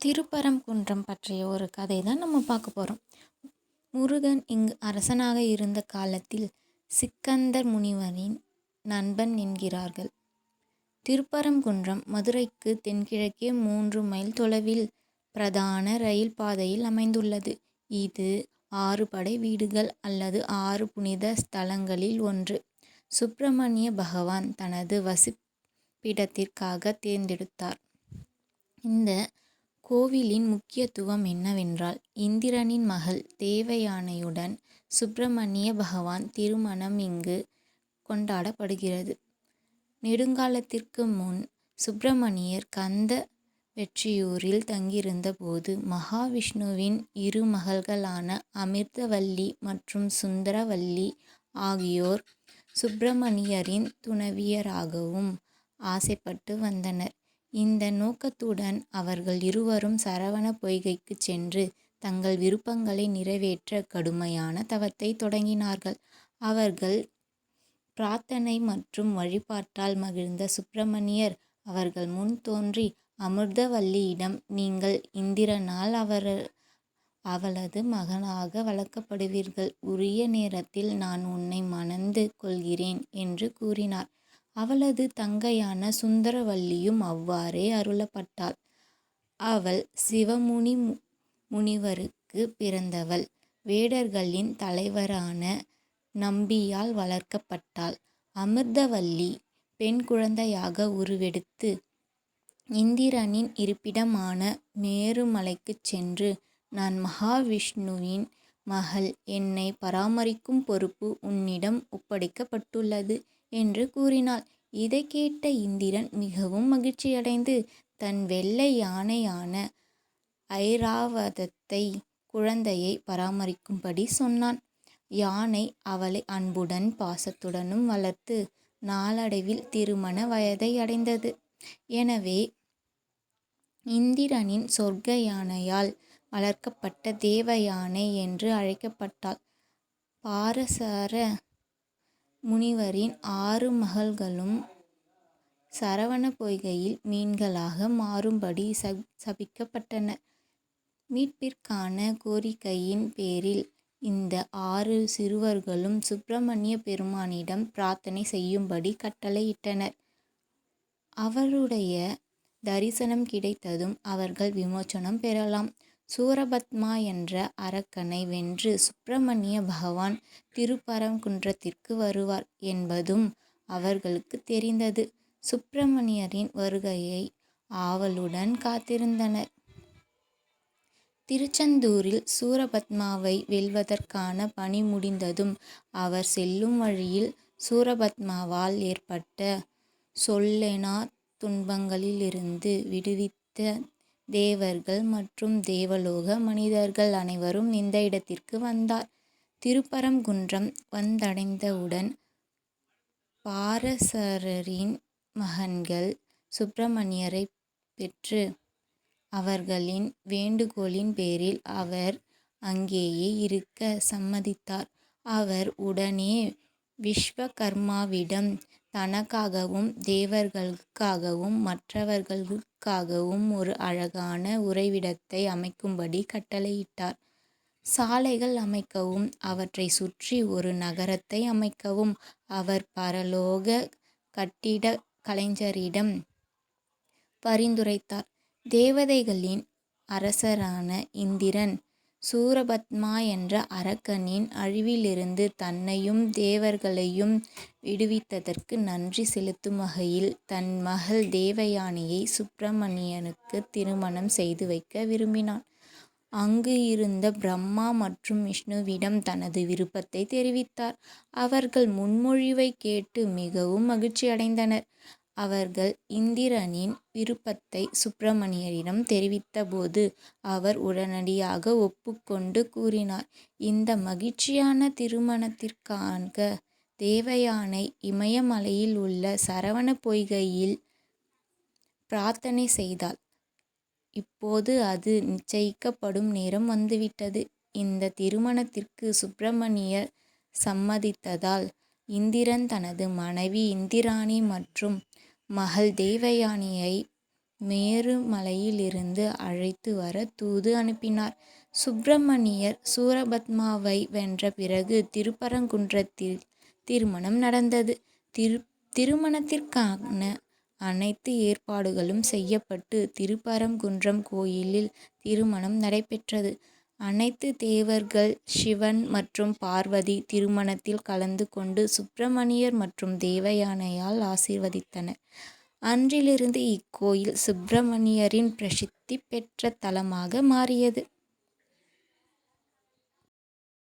திருப்பரங்குன்றம் பற்றிய ஒரு கதை தான் நம்ம பார்க்க போகிறோம் முருகன் இங்கு அரசனாக இருந்த காலத்தில் சிக்கந்தர் முனிவரின் நண்பன் என்கிறார்கள். திருப்பரங்குன்றம் மதுரைக்கு தென்கிழக்கே மூன்று மைல் தொலைவில் பிரதான ரயில் பாதையில் அமைந்துள்ளது. இது ஆறு படை வீடுகள் அல்லது ஆறு புனித ஸ்தலங்களில் ஒன்று. சுப்பிரமணிய பகவான் தனது வசிப்பிடத்திற்காக தேர்ந்தெடுத்தார். இந்த கோவிலின் முக்கியத்துவம் என்னவென்றால் இந்திரனின் மகள் தேவயானையுடன் சுப்பிரமணிய பகவான் திருமணம் இங்கு கொண்டாடப்படுகிறது. நெடுங்காலத்திற்கு முன் சுப்பிரமணியர் கந்த வெற்றியூரில் தங்கியிருந்த போது மகாவிஷ்ணுவின் இரு மகள்களான அமிர்தவல்லி மற்றும் சுந்தரவல்லி ஆகியோர் சுப்பிரமணியரின் துணைவியராகவும் ஆசைப்பட்டு வந்தனர். இந்த நோக்கத்துடன் அவர்கள் இருவரும் சரவண பொய்கைக்குச் சென்று தங்கள் விருப்பங்களை நிறைவேற்ற கடுமையான தவத்தை தொடங்கினார்கள். அவர்கள் பிரார்த்தனை மற்றும் வழிபாட்டால் மகிழ்ந்த சுப்பிரமணியர் அவர்கள் முன் தோன்றி அமிர்தவல்லியிடம் நீங்கள் இந்திரனால் அவர் அவளது மகனாக வளர்க்கப்படுவீர்கள். உரிய நேரத்தில் நான் உன்னை மணந்து கொள்கிறேன் என்று கூறினார். அவளது தங்கையான சுந்தரவல்லியும் அவ்வாறே அருளப்பட்டாள். அவள் சிவமுனி முனிவருக்கு பிறந்தவள். வேடர்களின் தலைவரான நம்பியால் வளர்க்கப்பட்டாள். அமிர்தவல்லி பெண் குழந்தையாக உருவெடுத்து இந்திரனின் இருப்பிடமான மேருமலைக்குச் சென்று நான் மகாவிஷ்ணுவின் மகள் என்னை பராமரிக்கும் பொறுப்பு உன்னிடம் ஒப்படைக்கப்பட்டுள்ளது என்று கூறினாள். இதைக் கேட்ட இந்திரன் மிகவும் மகிழ்ச்சியடைந்து தன் வெள்ளை யானையான ஐராவதத்தை குழந்தையை பராமரிக்கும்படி சொன்னான். யானை அவளை அன்புடன் பாசத்துடனும் வளர்த்து நாளடைவில் திருமண வயதை அடைந்தது. எனவே இந்திரனின் சொர்க்க யானையால் வளர்க்கப்பட்ட தேவ யானை என்று அழைக்கப்பட்டாள். பாரசார முனிவரின் ஆறு மகள்களும் சரவண பொய்கையில் மீன்களாக மாறும்படி சபிக்கப்பட்டனர். மீட்பிற்கான கோரிக்கையின் பேரில் இந்த ஆறு சிறுவர்களும் சுப்பிரமணிய பெருமானிடம் பிரார்த்தனை செய்யும்படி கட்டளையிட்டனர். அவருடைய தரிசனம் கிடைத்ததும் அவர்கள் விமோசனம் பெறலாம். சூரபத்மா என்ற அரக்கனை வென்று சுப்பிரமணிய பகவான் திருப்பரங்குன்றத்திற்கு வருவார் என்பதும் அவர்களுக்கு தெரிந்தது. சுப்பிரமணியரின் வருகையை ஆவலுடன் காத்திருந்தனர். திருச்செந்தூரில் சூரபத்மாவை வெல்வதற்கான பணி முடிந்ததும் அவர் செல்லும் வழியில் சூரபத்மாவால் ஏற்பட்ட சொல்லெனா துன்பங்களிலிருந்து விடுவித்த தேவர்கள் மற்றும் தேவலோக மனிதர்கள் அனைவரும் இந்த இடத்திற்கு வந்தார். திருப்பரங்குன்றம் வந்தடைந்தவுடன் பாரசரின் மகன்கள் சுப்பிரமணியரைப் பெற்று அவர்களின் வேண்டுகோளின் பேரில் அவர் அங்கேயே இருக்க சம்மதித்தார். அவர் உடனே விஸ்வகர்மாவிடம் தனக்காகவும் தேவர்களுக்காகவும் மற்றவர்களுக்காகவும் ஒரு அழகான உறைவிடத்தை அமைக்கும்படி கட்டளையிட்டார். சாலைகள் அமைக்கவும் அவற்றை சுற்றி ஒரு நகரத்தை அமைக்கவும் அவர் பரலோக கட்டிட கலைஞரிடம் பரிந்துரைத்தார். தேவதைகளின் அரசரான இந்திரன் சூரபத்மா என்ற அரக்கனின் அழிவிலிருந்து தன்னையும் தேவர்களையும் விடுவித்ததற்கு நன்றி செலுத்தும் வகையில் தன் மகள் தேவயானியை சுப்பிரமணியனுக்கு திருமணம் செய்து வைக்க விரும்பினான். அங்கு இருந்த பிரம்மா மற்றும் விஷ்ணுவிடம் தனது விருப்பத்தை தெரிவித்தார். அவர்கள் முன்மொழிவைக் கேட்டு மிகவும் மகிழ்ச்சியடைந்தனர். அவர்கள் இந்திரனின் விருப்பத்தை சுப்பிரமணியரிடம் தெரிவித்தபோது அவர் உடனடியாக ஒப்புக்கொண்டு கூறினார். இந்த மகிழ்ச்சியான திருமணத்திற்காக தேவயானை இமயமலையில் உள்ள சரவண பொய்கையில் பிரார்த்தனை செய்தாள். இப்போது அது நிச்சயிக்கப்படும் நேரம் வந்துவிட்டது. இந்த திருமணத்திற்கு சுப்பிரமணியர் சம்மதித்ததால் இந்திரன் தனது மனைவி இந்திராணி மற்றும் மகள் தேவயானியை மேருமலையிலிருந்து அழைத்து வர தூது அனுப்பினார். சுப்பிரமணியர் சூரபத்மாவை வென்ற பிறகு திருப்பரங்குன்றத்தில் திருமணம் நடந்தது. திருமணத்திற்கான அனைத்து ஏற்பாடுகளும் செய்யப்பட்டு திருப்பரங்குன்றம் கோயிலில் திருமணம் நடைபெற்றது. அனைத்து தேவர்கள் சிவன் மற்றும் பார்வதி திருமணத்தில் கலந்து கொண்டு சுப்பிரமணியர் மற்றும் தேவயானையால் ஆசீர்வதித்தனர். அன்றிலிருந்து இக்கோயில் சுப்பிரமணியரின் பிரசித்தி பெற்ற தலமாக மாறியது.